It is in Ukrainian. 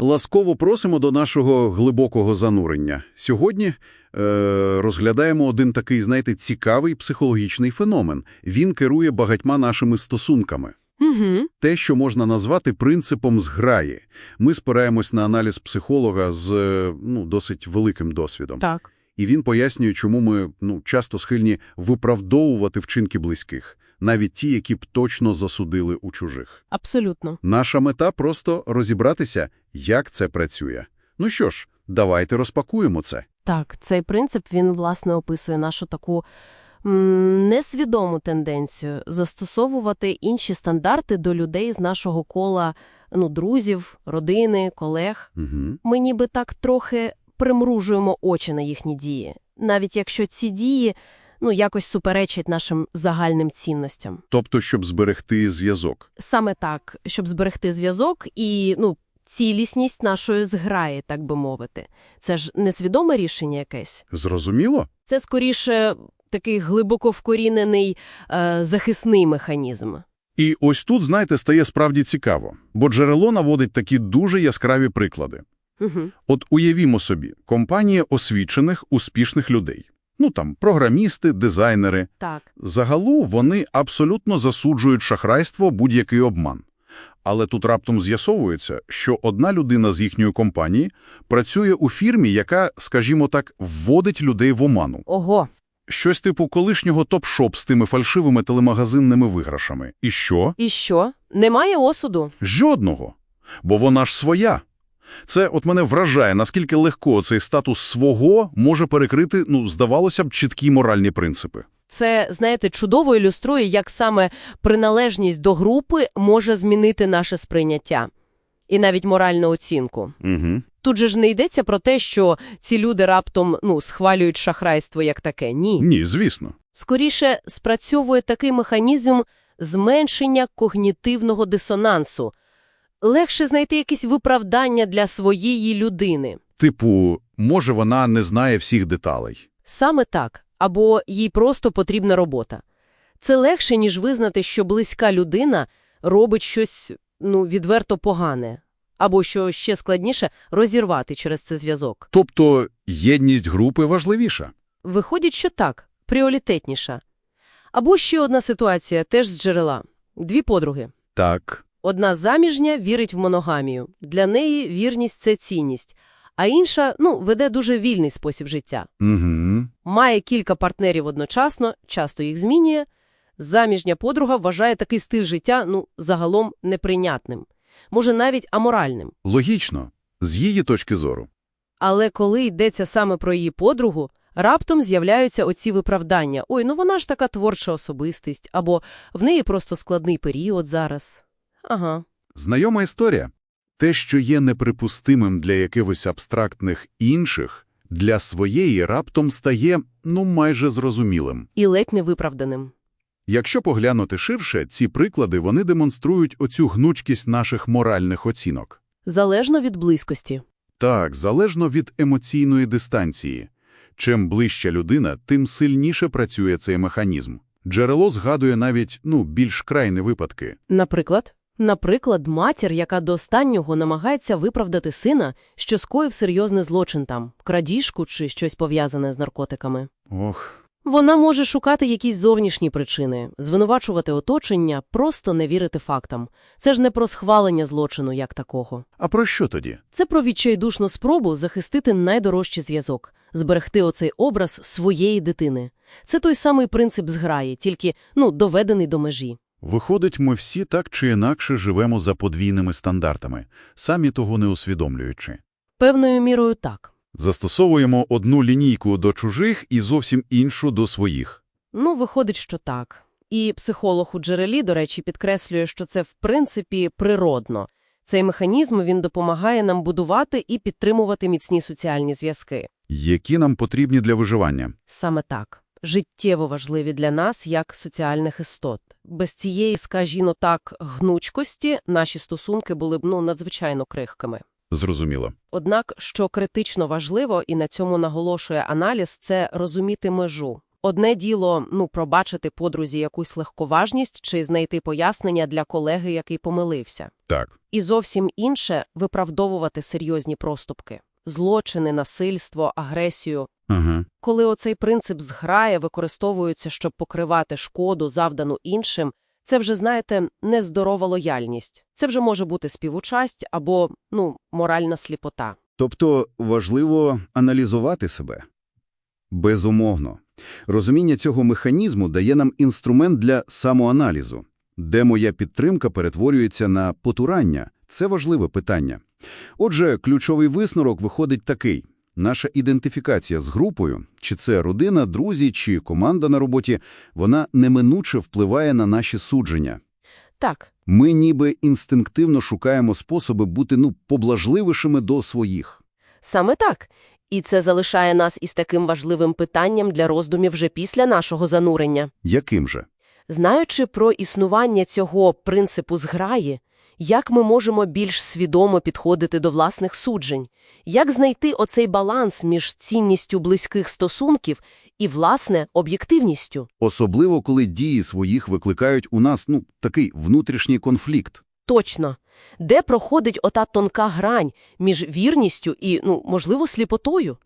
Ласково просимо до нашого глибокого занурення. Сьогодні е, розглядаємо один такий, знаєте, цікавий психологічний феномен. Він керує багатьма нашими стосунками. Угу. Те, що можна назвати принципом зграї. Ми спираємось на аналіз психолога з е, ну, досить великим досвідом. Так. І він пояснює, чому ми ну, часто схильні виправдовувати вчинки близьких, навіть ті, які б точно засудили у чужих. Абсолютно. Наша мета – просто розібратися, як це працює. Ну що ж, давайте розпакуємо це. Так, цей принцип, він, власне, описує нашу таку м, несвідому тенденцію застосовувати інші стандарти до людей з нашого кола, ну, друзів, родини, колег. Угу. Ми ніби так трохи примружуємо очі на їхні дії, навіть якщо ці дії, ну, якось суперечать нашим загальним цінностям. Тобто, щоб зберегти зв'язок. Саме так, щоб зберегти зв'язок і, ну, цілісність нашої зграї, так би мовити. Це ж несвідоме рішення якесь. Зрозуміло? Це скоріше такий глибоко вкорінений е, захисний механізм. І ось тут, знаєте, стає справді цікаво, бо джерело наводить такі дуже яскраві приклади. Угу. От уявімо собі, компанія освічених, успішних людей. Ну там, програмісти, дизайнери. Так, Загалу вони абсолютно засуджують шахрайство, будь-який обман. Але тут раптом з'ясовується, що одна людина з їхньої компанії працює у фірмі, яка, скажімо так, вводить людей в оману. ого, Щось типу колишнього топ-шоп з тими фальшивими телемагазинними виграшами. І що? і що? Немає осуду? Жодного. Бо вона ж своя. Це от мене вражає, наскільки легко цей статус свого може перекрити, ну, здавалося б, чіткі моральні принципи. Це, знаєте, чудово ілюструє, як саме приналежність до групи може змінити наше сприйняття. І навіть моральну оцінку. Угу. Тут же ж не йдеться про те, що ці люди раптом, ну, схвалюють шахрайство як таке. Ні. Ні, звісно. Скоріше, спрацьовує такий механізм зменшення когнітивного дисонансу. Легше знайти якісь виправдання для своєї людини. Типу, може, вона не знає всіх деталей. Саме так. Або їй просто потрібна робота. Це легше, ніж визнати, що близька людина робить щось, ну, відверто погане. Або, що ще складніше, розірвати через це зв'язок. Тобто єдність групи важливіша. Виходить, що так, пріоритетніша. Або ще одна ситуація, теж з джерела. Дві подруги. Так. Одна заміжня вірить в моногамію. Для неї вірність – це цінність. А інша, ну, веде дуже вільний спосіб життя. Угу. Має кілька партнерів одночасно, часто їх змінює. Заміжня подруга вважає такий стиль життя, ну, загалом неприйнятним. Може, навіть аморальним. Логічно, з її точки зору. Але коли йдеться саме про її подругу, раптом з'являються оці виправдання. Ой, ну вона ж така творча особистість, або в неї просто складний період зараз. Ага. Знайома історія. Те, що є неприпустимим для якихось абстрактних інших, для своєї раптом стає, ну, майже зрозумілим. І ледь не виправданим. Якщо поглянути ширше, ці приклади, вони демонструють оцю гнучкість наших моральних оцінок. Залежно від близькості. Так, залежно від емоційної дистанції. Чим ближча людина, тим сильніше працює цей механізм. Джерело згадує навіть, ну, більш крайні випадки. Наприклад? Наприклад, матір, яка до останнього намагається виправдати сина, що скоїв серйозний злочин там, крадіжку чи щось пов'язане з наркотиками. Ох, Вона може шукати якісь зовнішні причини, звинувачувати оточення, просто не вірити фактам. Це ж не про схвалення злочину як такого. а про що тоді? Це про відчайдушну спробу захистити найдорожчий зв'язок, зберегти оцей образ своєї дитини. Це той самий принцип зграї, тільки, ну, доведений до межі. Виходить, ми всі так чи інакше живемо за подвійними стандартами, самі того не усвідомлюючи. Певною мірою так. Застосовуємо одну лінійку до чужих і зовсім іншу до своїх. Ну, виходить, що так. І психолог у джерелі, до речі, підкреслює, що це в принципі природно. Цей механізм він допомагає нам будувати і підтримувати міцні соціальні зв'язки. Які нам потрібні для виживання? Саме так. Життєво важливі для нас як соціальних істот. Без цієї, скажімо так, гнучкості наші стосунки були б ну, надзвичайно крихкими. Зрозуміло. Однак, що критично важливо, і на цьому наголошує аналіз, це розуміти межу. Одне діло, ну, пробачити подрузі якусь легковажність чи знайти пояснення для колеги, який помилився. Так. І зовсім інше – виправдовувати серйозні проступки. Злочини, насильство, агресію. Ага. Коли оцей принцип зграє використовується, щоб покривати шкоду, завдану іншим, це вже, знаєте, нездорова лояльність. Це вже може бути співучасть або, ну, моральна сліпота. Тобто важливо аналізувати себе. Безумовно. Розуміння цього механізму дає нам інструмент для самоаналізу. Де моя підтримка перетворюється на потурання – це важливе питання. Отже, ключовий висновок виходить такий. Наша ідентифікація з групою, чи це родина, друзі, чи команда на роботі, вона неминуче впливає на наші судження. Так, Ми ніби інстинктивно шукаємо способи бути ну, поблажливішими до своїх. саме так. І це залишає нас із таким важливим питанням для роздумів вже після нашого занурення. Яким же? Знаючи про існування цього принципу зграї, як ми можемо більш свідомо підходити до власних суджень? Як знайти оцей баланс між цінністю близьких стосунків і, власне, об'єктивністю? Особливо, коли дії своїх викликають у нас ну, такий внутрішній конфлікт. Точно. Де проходить ота тонка грань між вірністю і, ну, можливо, сліпотою?